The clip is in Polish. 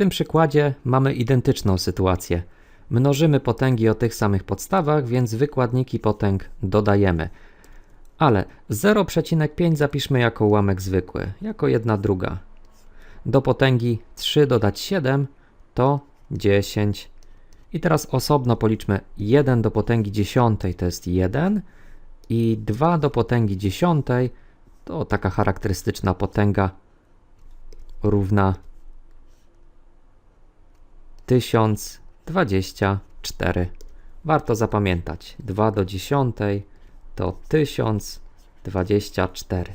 tym przykładzie mamy identyczną sytuację. Mnożymy potęgi o tych samych podstawach, więc wykładniki potęg dodajemy. Ale 0,5 zapiszmy jako ułamek zwykły, jako jedna druga. Do potęgi 3 dodać 7 to 10. I teraz osobno policzmy 1 do potęgi 10 to jest 1 i 2 do potęgi 10 to taka charakterystyczna potęga równa 1024. Warto zapamiętać. 2 do 10 to 1024.